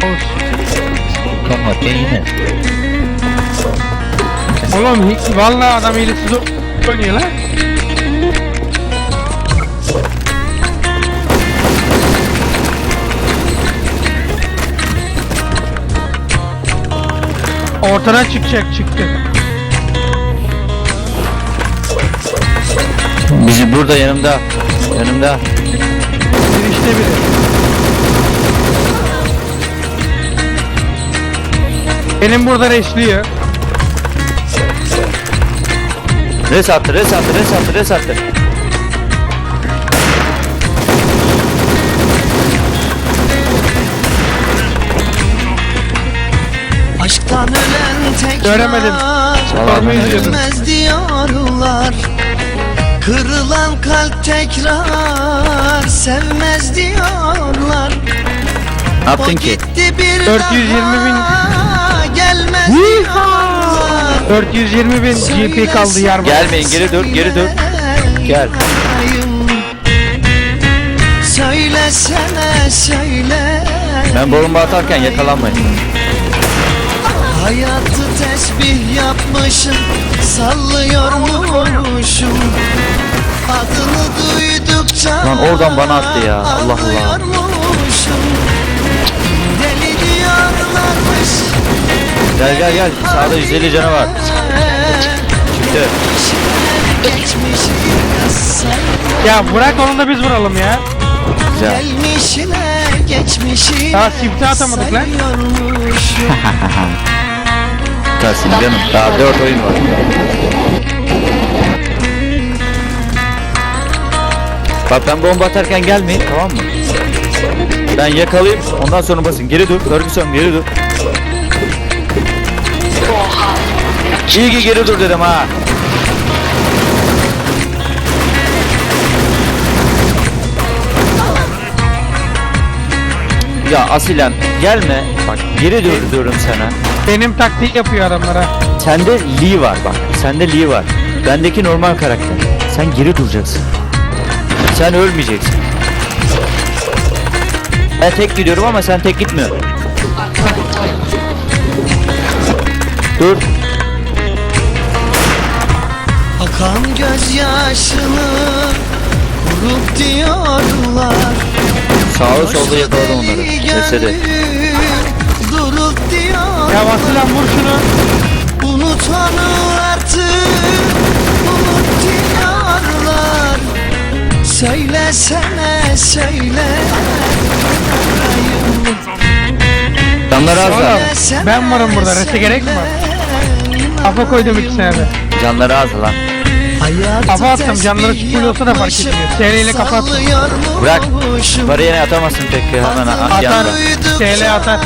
Toma, yine. Oğlum hi- vallahi adam hilesiz o- oynuyor lan. Ortadan çıkacak çıktı. Bizi burada yanımda. Yanımda. Girişte biri. Benim burada reşliyor. Res attı, res attı, res attı, res attı. Aşktan ölen tekrar Göremedim. Sormayı. Ölmez diyorlar Kırılan kalp tekrar Sevmez diyorlar Ne yaptın ki? gitti bir 420 bin. Gelmez diyorlar 420 bin GP kaldı yer Gelmeyin, geri dur, geri dur. Gel. Söylesene söyle Ben bomba atarken yakalanmayın. Hayatı tesbih yapmışım Sallıyormuşum Adını duydukça Lan oradan bana attı ya, Allah Allah. Gel gel gel. Sağda 150 canı var. Çıktı. Ya bırak onu da biz vuralım ya. Güzel. Gelmişine Daha sifte atamadık lan. Tersin canım. Daha 4 oyun var. Bak ben bomba atarken gelmeyin tamam mı? Ben yakalayayım ondan sonra basın. Geri dur. Ferguson geri dur. İyi ki geri dur dedim ha. Ya Asilen gelme. Bak geri dur diyorum sana. Benim taktik yapıyor adamlara. Sende Lee var bak. Sende Lee var. Bendeki normal karakter. Sen geri duracaksın. Sen ölmeyeceksin. Ben tek gidiyorum ama sen tek gitmiyorsun. Dur. Akan gözyaşını Vurup diyorlar Sağda solda yakaladım onları. Gönlüm Durup diyor Ya Vasilen vur şunu. Unut onu artık Unut diyorlar Söylesene söyle Canları az da. Söylesene, ben varım burada, reste gerek mi var? Kafa koydum ikisine de. Canları az lan. Kafa attım, canları olsa da fark etmiyor. TL ile kafa attım. Bırak. Parayı atamazsın tek hemen Atar. yanında. TL atar.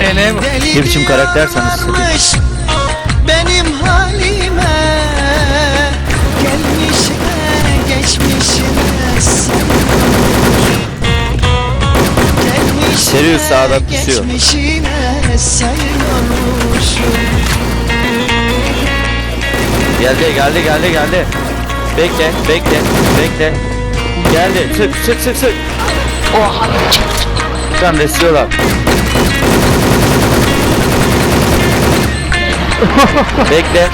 TL'ye bak. Ne biçim karaktersen istediğin. Benim halime Gelmişine geçmişine Serius sağda pusuyor. Geçmişine sayıyormuşum Geldi geldi geldi geldi. Bekle bekle bekle. Geldi sık sık sık sık. Oha. Şu resliyorlar. bekle.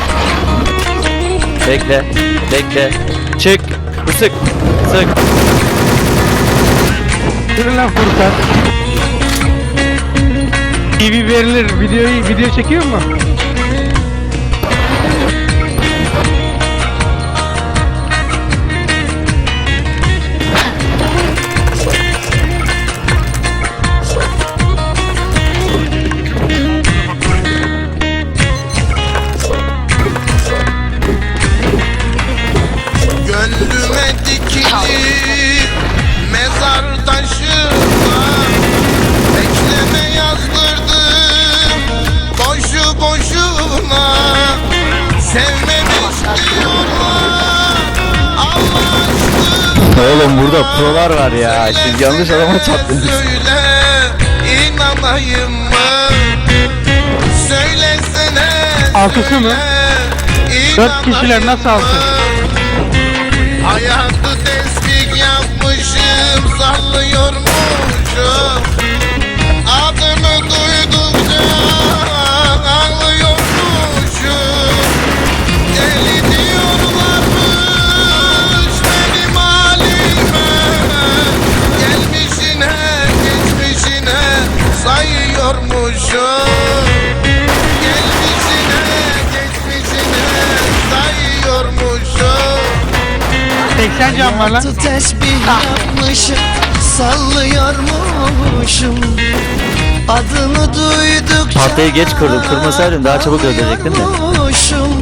Bekle. Bekle. Çık. Sık. Sık. Yürü lan Furkan. TV verilir. Videoyu video çekiyor mu? Taşına Bekleme yazdırdım boşu boşuna Sevmemiş diyorlar Allah aşkına Oğlum burada prolar var ya. Siz yanlış adama çarptınız. Söyle inanayım mı? Söylesene Altısı mı? Dört kişiler nasıl altı? Gelmişine geçmişine sayıyormuşum 80 can var lan. Hayatı tesbih yapmışım Sallıyormuşum Adını duydukça Tahtayı geç kırdım. Kırmasaydın daha çabuk öldürecektin de. ağlıyormuşum.